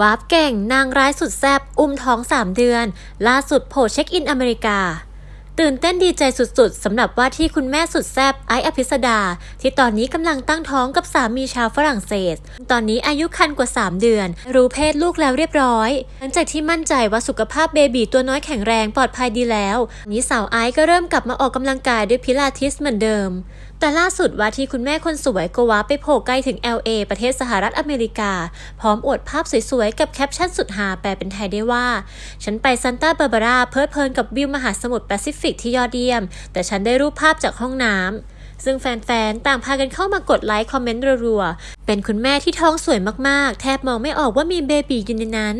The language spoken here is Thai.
วาร์ปเก่งนางร้ายสุดแซบอุ้มท้อง 3 เดือน ล่าสุดโผล่เช็คอินอเมริกา ตื่นเต้นดีใจสุดๆสำหรับว่าที่คุณแม่สุดแซบไออภิสดา ที่ตอนนี้กำลังตั้งท้องกับสามีชาวฝรั่งเศส ตอนนี้อายุครรภ์กว่า 3 เดือน รู้เพศลูกแล้วเรียบร้อย หลังจากที่มั่นใจว่าสุขภาพเบบีตัวน้อยแข็งแรงปลอดภัยดีแล้วนี้สาวไอก็เริ่มกลับมาออกกำลังกายด้วยพิลาทิสเหมือนเดิมแต่ล่าสุดว่าที่คุณแม่คนสวยก็ว้าไปโผล่ใกล้ถึง LA ประเทศสหรัฐอเมริกา พร้อมอวดภาพสวยๆ กับแคปชั่นสุดหาแปลเป็นไทยได้ว่า ฉันไปซันตาบาบาราเพลิดเพลินกับวิวมหาสมุทรแปซิฟิกที่ยอดเยี่ยม แต่ฉันได้รูปภาพจากห้องน้ำซึ่งแฟนๆ ต่างพากันเข้ามากดไลค์คอมเมนต์รัวๆ เป็นคุณแม่ที่ท้องสวยมากๆ แทบมองไม่ออกว่ามีเบบีอยู่ในนั้น